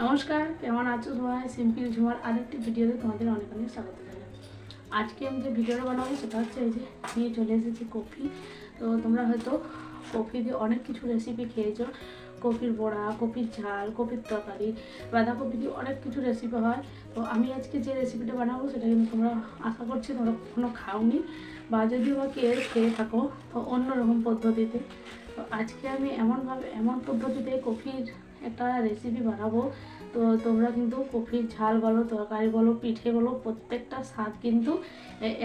নমস্কার, কেমন আছো সবাই সিম্পল ঝুমার আরেকটি ভিডিওতে তোমাদের অনেক অনেক স্বাগত জানাই আজকে আমি যে ভিডিওটা বানাবো সেটা হচ্ছে এই যে নিয়ে চলে এসেছি কফি। তো তোমরা হয়তো কফি দিয়ে অনেক কিছু রেসিপি খেয়েছো। কপির বড়া কপির ঝাল কপির তরকারি, বাঁধাকপি দিয়ে অনেক কিছু রেসিপি হয়। তো আমি আজকে যে রেসিপিটা বানাবো সেটা কিন্তু তোমরা আশা করছি তোমরা কখনো খাওনি বা যদিও বা কে খেয়ে থাকো, তো অন্যরকম পদ্ধতিতে। তো আজকে আমি এমনভাবে, এমন পদ্ধতিতে কফির একটা রেসিপি বানাবো। তো তোমরা কিন্তু কফির ঝাল বলো, তরকারি বলো, পিঠে বলো, প্রত্যেকটা স্বাদ কিন্তু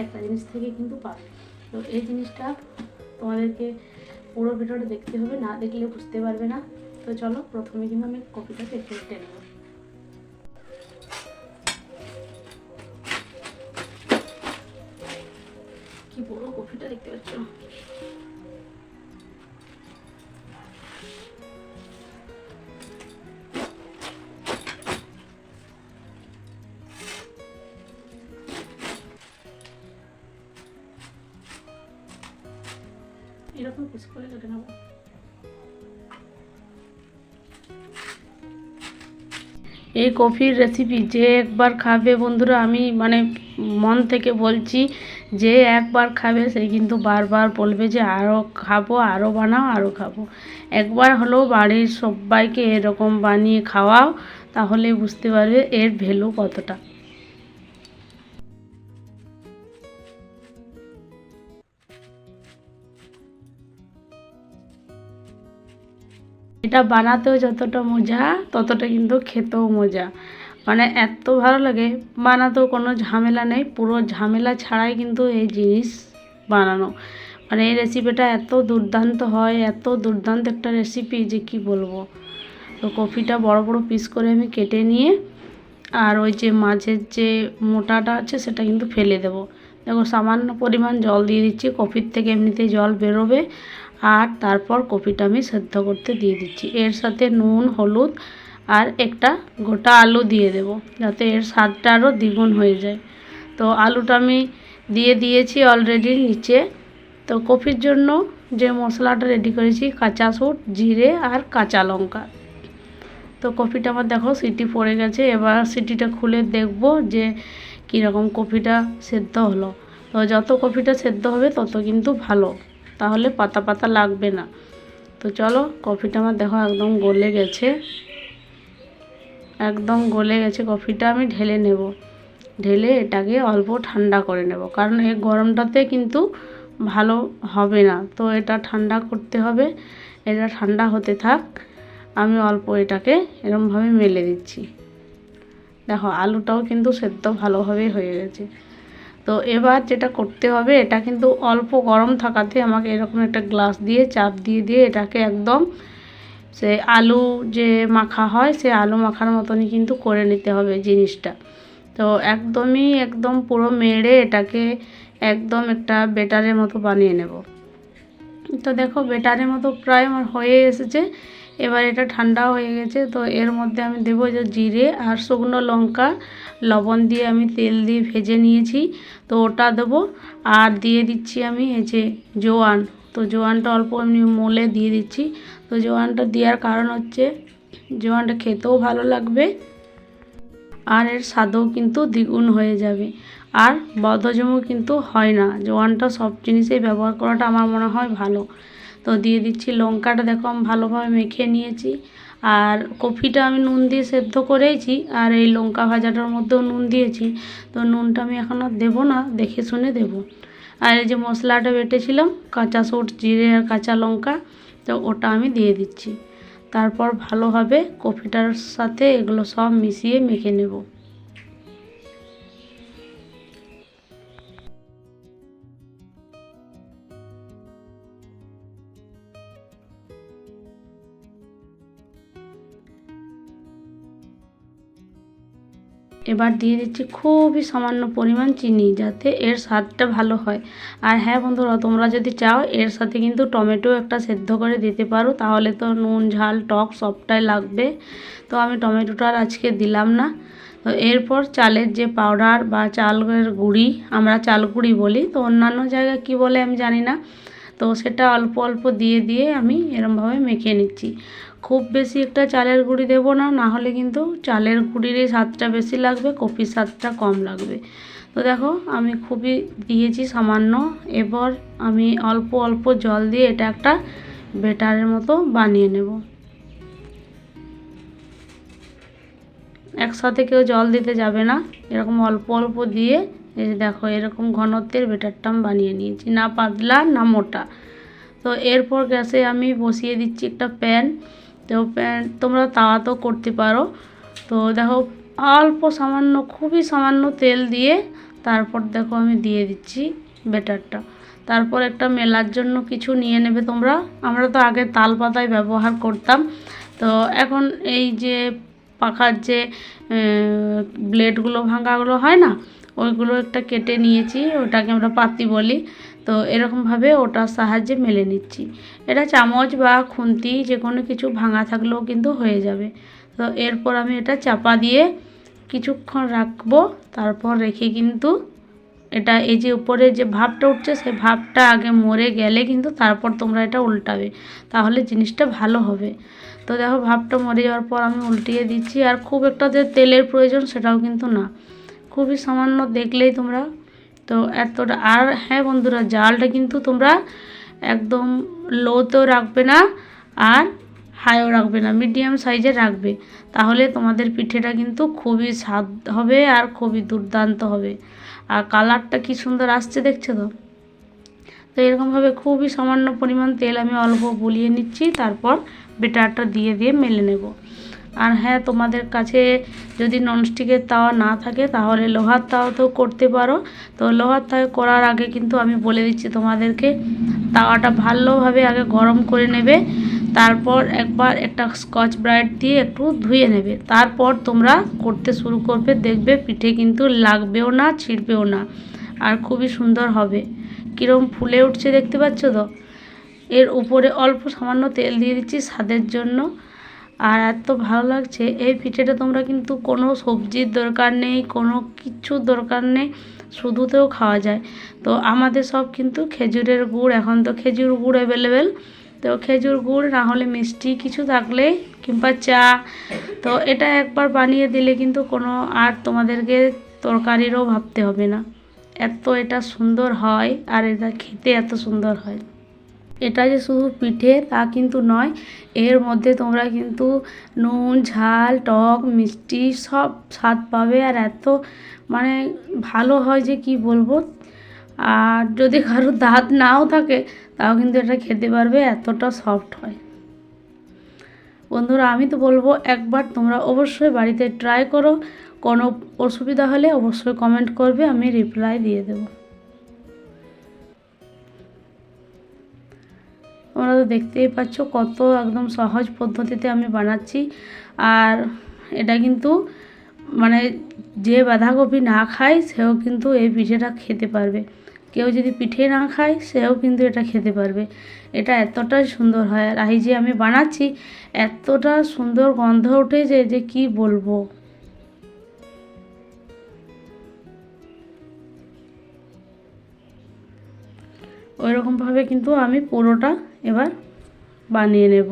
একটা জিনিস থেকে কিন্তু পাবে। তো এই জিনিসটা তোমাদেরকে পুরো ভিডিওটা দেখতে হবে, না দেখলে বুঝতে পারবে না। তো চলো, প্রথমে কিন্তু আমি কফিটা দেখে নেব এরকম পিস করে কেটে নেব। এই কফির রেসিপি যে একবার খাবে বন্ধুরা, আমি মানে মন থেকে বলছি, যে একবার খাবে সে কিন্তু বারবার বলবে যে আরও খাব আরও বানাও আরও খাব। একবার হলেও বাড়ির সবাইকে এরকম বানিয়ে খাওয়াও, তাহলে বুঝতে পারবে এর ভ্যালু কতটা। এটা বানাতেও যতটা মজা, ততটা কিন্তু খেতেও মজা। মানে এত ভালো লাগে। বানাতেও কোনো ঝামেলা নেই। পুরো ঝামেলা ছাড়াই কিন্তু এই জিনিস বানানো। মানে এই রেসিপিটা এত দুর্দান্ত হয়, এত দুর্দান্ত একটা রেসিপি যে কি বলব। তো কফিটা বড় বড় পিস করে আমি কেটে নিয়ে আর ওই যে মাঝের যে মোটাটা আছে সেটা কিন্তু ফেলে দেব। দেখো সামান্য পরিমাণ জল দিয়ে দিচ্ছি। কফির থেকে এমনিতেই জল বেরোবে। আর তারপর কপিটা আমি সেদ্ধ করতে দিয়ে দিচ্ছি। এর সাথে নুন, হলুদ আর একটা গোটা আলু দিয়ে দেব, যাতে এর স্বাদটা আরও দ্বিগুণ হয়ে যায়। তো আলুটা আমি দিয়ে দিয়েছি অলরেডি নিচে। তো কফির জন্য যে মশলাটা রেডি করেছি, কাঁচা সুট জিরে আর কাঁচা লঙ্কা। তো কফিটা আমার দেখো সিটি পড়ে গেছে, এবার সিটিটা খুলে দেখব যে কীরকম কফিটা সেদ্ধ হলো। তো যত কফিটা সেদ্ধ হবে তত কিন্তু ভালো। তাহলে পাতা পাতা লাগবে না। তো চলো, কফিটা আমার দেখো একদম গলে গেছে। একদম গলে গেছে, কফিটা আমি ঢেলে নেব। ঢেলে এটাকে অল্প ঠান্ডা করে নেব। কারণ এই গরমটাতে কিন্তু ভালো হবে না। তো এটা ঠান্ডা করতে হবে, এটা ঠান্ডা হতে থাক। আমি অল্প এটাকে এরমভাবে মেলে দিচ্ছি। দেখো, আলুটাও কিন্তু সেদ্ধ ভালোভাবেই হয়ে গেছে। তো এবার যেটা করতে হবে, এটা কিন্তু অল্প গরম থাকাতে আমাকে এরকম একটা গ্লাস দিয়ে, চাপ দিয়ে দিয়ে এটাকে একদম সে আলু যে মাখা হয়, সে আলু মাখার মতনই কিন্তু করে নিতে হবে জিনিসটা। তো একদমই, একদম পুরো মেরে এটাকে একদম একটা বেটারের মতো বানিয়ে নেব। তো দেখো, বেটারের মতো প্রায় আমার হয়ে এসেছে। এবার এটা ঠান্ডা হয়ে গেছে, তো এর মধ্যে আমি দেবো যে জিরে আর শুকনো লঙ্কা। লবণ দিয়ে আমি তেল দিয়ে ভেজে নিয়েছি, তো ওটা দেবো। আর দিয়ে দিচ্ছি আমি এই যে জোয়ান, তো জোয়ানটা অল্প এমনি মোলে দিয়ে দিচ্ছি। তো জোয়ানটা দেওয়ার কারণ হচ্ছে জোয়ানটা খেতেও ভালো লাগবে আর এর স্বাদও কিন্তু দ্বিগুণ হয়ে যাবে। আর বদহজমও কিন্তু হয় না, জোয়ানটা সব জিনিসেই ব্যবহার করাটা আমার মনে হয় ভালো। তো দিয়ে দিচ্ছি লঙ্কাটা, দেখো আমি ভালোভাবে মেখে নিয়েছি। আর কফিটা আমি নুন দিয়ে সেদ্ধ করেইছি আর এই লঙ্কা ভাজাটার মধ্যেও নুন দিয়েছি। তো নুনটা আমি এখন আর দেবো না, দেখে শুনে দেবো। আর এই যে মশলাটা বেটেছিলাম, কাঁচা সুট জিরে আর কাঁচা লঙ্কা, তো ওটা আমি দিয়ে দিচ্ছি। তারপর ভালোভাবে কফিটার সাথে এগুলো সব মিশিয়ে মেখে নেব। এবার দিয়ে দিচ্ছি খুবই সামান্য পরিমাণ চিনি যাতে এর স্বাদটা ভালো হয়। আর হ্যাঁ বন্ধুরা, তোমরা যদি চাও এর সাথে কিন্তু টমেটো একটা সেদ্ধ করে দিতে পারো, তাহলে তো নুন, ঝাল, টক সবটাই লাগবে। তো আমি টমেটোটা আর আজকে দিলাম না। তো এরপর চালের যে পাউডার বা চালের গুঁড়ি, আমরা চাল গুঁড়ি বলি, তো অন্যান্য জায়গায় কি বলে আমি জানি না। তো সেটা অল্প অল্প দিয়ে দিয়ে আমি এরমভাবে মেখে নিচ্ছি। খুব বেশি একটা চালের গুঁড়ি দেবো না না হলে কিন্তু চালের গুঁড়িরই স্বাদটা বেশি লাগবে কপির স্বাদটা কম লাগবে। তো দেখো, আমি খুবই দিয়েছি সামান্য, এবার আমি অল্প অল্প জল দিয়ে এটা একটা বেটারের মতো বানিয়ে নেব। একসাথে কেউ জল দিতে যাবে না, এরকম অল্প অল্প দিয়ে এই যে দেখো, এরকম ঘনত্বের বেটারটা আমি বানিয়ে নিয়েছি, না পাতলা, না মোটা। তো এরপর গ্যাসে আমি বসিয়ে দিচ্ছি একটা প্যান। তো প্যান তোমরা তাওয়া তো করতে পারো। তো দেখো, অল্প সামান্য, খুবই সামান্য তেল দিয়ে তারপর দেখো আমি দিয়ে দিচ্ছি বেটারটা। তারপর একটা মেলার জন্য কিছু নিয়ে নেবে তোমরা। আমরা তো আগে তাল পাতায় ব্যবহার করতাম। তো এখন এই যে পাখার যে ব্লেডগুলো ভাঙাগুলো হয় না? ওইগুলো একটা কেটে নিয়েছি, ওটাকে আমরা পাতি বলি। তো এরকমভাবে ওটার সাহায্যে মেলে নিচ্ছি। এটা চামচ বা খুন্তি যে কোনো কিছু ভাঙা থাকলেও কিন্তু হয়ে যাবে। তো এরপর আমি এটা চাপা দিয়ে কিছুক্ষণ রাখব, তারপর রেখে কিন্তু এটা এই যে উপরে যে ভাবটা উঠছে, সেই ভাবটা আগে মরে গেলে কিন্তু তারপর তোমরা এটা উল্টাবে, তাহলে জিনিসটা ভালো হবে। তো দেখো ভাবটা মরে যাওয়ার পর আমি উল্টিয়ে দিচ্ছি, আর খুব একটা যে তেলের প্রয়োজন সেটাও কিন্তু না। খুবই সামান্য দেখলেই তোমরা। তো এতটা, আর হ্যাঁ বন্ধুরা, জালটা কিন্তু তোমরা একদম লোতেও রাখবে না আর হাইও রাখবে না মিডিয়াম সাইজে রাখবে। তাহলে তোমাদের পিঠেটা কিন্তু খুবই স্বাদ হবে আর খুবই দুর্দান্ত হবে। আর কালারটা কি সুন্দর আসছে দেখছ তো? তো এরকমভাবে খুবই সামান্য পরিমাণ তেল আমি অল্প বুলিয়ে নিচ্ছি, তারপর বেটারটা দিয়ে দিয়ে মেলে নেব। আর হ্যাঁ তোমাদের কাছে যদি ননস্টিকের তাওয়া না থাকে, তাহলে লোহার তাওয়াতেও করতে পারো। তো লোহার তাওয়া করার আগে কিন্তু আমি বলে দিচ্ছি তোমাদেরকে, তাওয়াটা ভালোভাবে আগে গরম করে নেবে। তারপর একবার একটা স্কচ ব্রাইট দিয়ে একটু ধুয়ে নেবে। তারপর তোমরা করতে শুরু করবে, দেখবে পিঠে কিন্তু লাগবেও না, ছিঁড়বেও না। আর খুবই সুন্দর হবে। কীরকম ফুলে উঠছে দেখতে পাচ্ছ তো? এর উপরে অল্প সামান্য তেল দিয়ে দিচ্ছি স্বাদের জন্য। আর এত ভালো লাগছে, এই পিঠেটা তোমরা কিন্তু কোনো সবজির দরকার নেই, কোনো কিচ্ছুর দরকার নেই, শুধুতেও খাওয়া যায়। তো আমাদের সব কিন্তু খেজুরের গুড়, এখন তো খেজুর গুড় অ্যাভেলেবেল তো খেজুর গুড় না হলে মিষ্টি কিছু থাকলে, কিংবা চা, তো এটা একবার বানিয়ে দিলে কিন্তু কোনো আর তোমাদেরকে তরকারিরও ভাবতে হবে না। এত এটা সুন্দর হয়, আর এটা খেতে এত সুন্দর হয়। এটা যে শুধু পিঠে তা কিন্তু নয়, এর মধ্যে তোমরা কিন্তু নুন, ঝাল, টক, মিষ্টি সব স্বাদ পাবে। আর এত মানে ভালো হয় যে কি বলব? আর যদি কারও দাঁত নাও থাকে, তাও কিন্তু এটা খেতে পারবে, এতটা সফট হয়। বন্ধুরা, আমি তো বলব একবার তোমরা অবশ্যই বাড়িতে ট্রাই করো। কোনো অসুবিধা হলে অবশ্যই কমেন্ট করবে, আমি রিপ্লাই দিয়ে দেবো। তোমরা তো দেখতেই পাচ্ছ কত একদম সহজ পদ্ধতিতে আমি বানাচ্ছি। আর এটা কিন্তু মানে যে বাঁধাকপি না খায়, সেও কিন্তু এই পিঠেটা খেতে পারবে। কেউ যদি পিঠে না খায়, সেও কিন্তু এটা খেতে পারবে। এটা এতটাই সুন্দর হয়। আর এই যে আমি বানাচ্ছি, এতটা সুন্দর গন্ধ উঠেছে যে যে কি বলব? ওই রকমভাবে কিন্তু আমি পুরোটা এবার বানিয়ে নেব।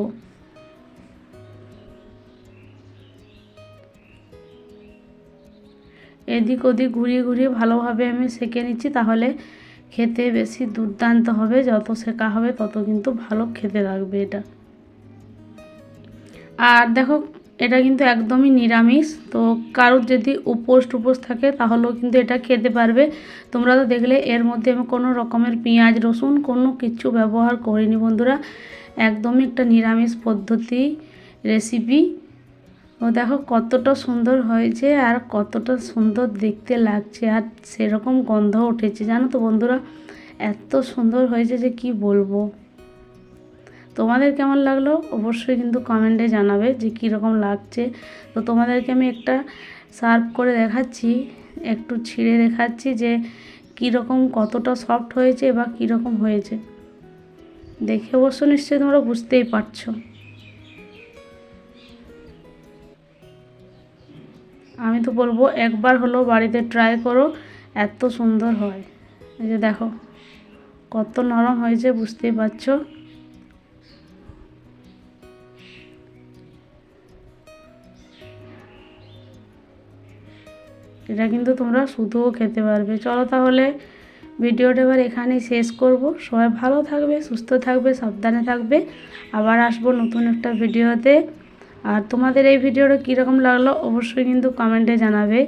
এদিক ওদিক ঘুরিয়ে ঘুরিয়ে ভালোভাবে আমি সেঁকে নিচ্ছি, তাহলে খেতে বেশি দুর্দান্ত হবে, যত সেকা হবে তত কিন্তু ভালো খেতে লাগবে এটা। আর দেখো এটা কিন্তু একদমই নিরামিষ। তো কারোর যদি উপোস টুপোস থাকে, তাহলেও কিন্তু এটা খেতে পারবে। তোমরা তো দেখলে এর মধ্যে আমি কোনো রকমের পেঁয়াজ, রসুন কোনো কিছু ব্যবহার করিনি বন্ধুরা। একদমই একটা নিরামিষ পদ্ধতি রেসিপি ও দেখো কতটা সুন্দর হয়েছে আর কতটা সুন্দর দেখতে লাগছে আর সেরকম গন্ধ উঠেছে। জানো তো বন্ধুরা, এত সুন্দর হয়েছে যে কি বলব। তোমাদের কেমন লাগল? অবশ্যই কিন্তু কমেন্টে জানাবে যে কীরকম লাগছে। তো তোমাদেরকে আমি একটা সার্ভ করে দেখাচ্ছি, একটু ছিঁড়ে দেখাচ্ছি যে কীরকম কতটা সফট হয়েছে বা কীরকম হয়েছে। দেখে অবশ্য নিশ্চয়ই তোমরা বুঝতেই পারছ। আমি তো বলব একবার হলো বাড়িতে ট্রাই করো, এত সুন্দর হয়। এই যে দেখো, কত নরম হয়েছে, বুঝতেই পারছ। এটা কিন্তু তোমরা শুধুও খেতে পারবে। চলো তাহলে ভিডিওটা এবার এখানেই শেষ করব। সবাই ভালো থাকবে, সুস্থ থাকবে, সাবধানে থাকবে। আবার আসব নতুন একটা ভিডিওতে। আর তোমাদের এই ভিডিওটা কীরকম লাগল অবশ্যই কিন্তু কমেন্টে জানাবে।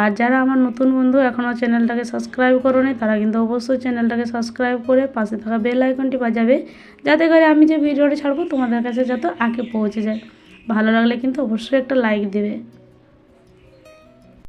আর যারা আমার নতুন বন্ধু এখনও চ্যানেলটাকে সাবস্ক্রাইব করোনি, তারা কিন্তু অবশ্যই চ্যানেলটাকে সাবস্ক্রাইব করে পাশে থাকা বেল আইকনটি বাজাবে। যাতে করে আমি যে ভিডিওটা ছাড়বো তোমাদের কাছে যত আগে পৌঁছে যায়। ভালো লাগলে কিন্তু অবশ্যই একটা লাইক দেবে।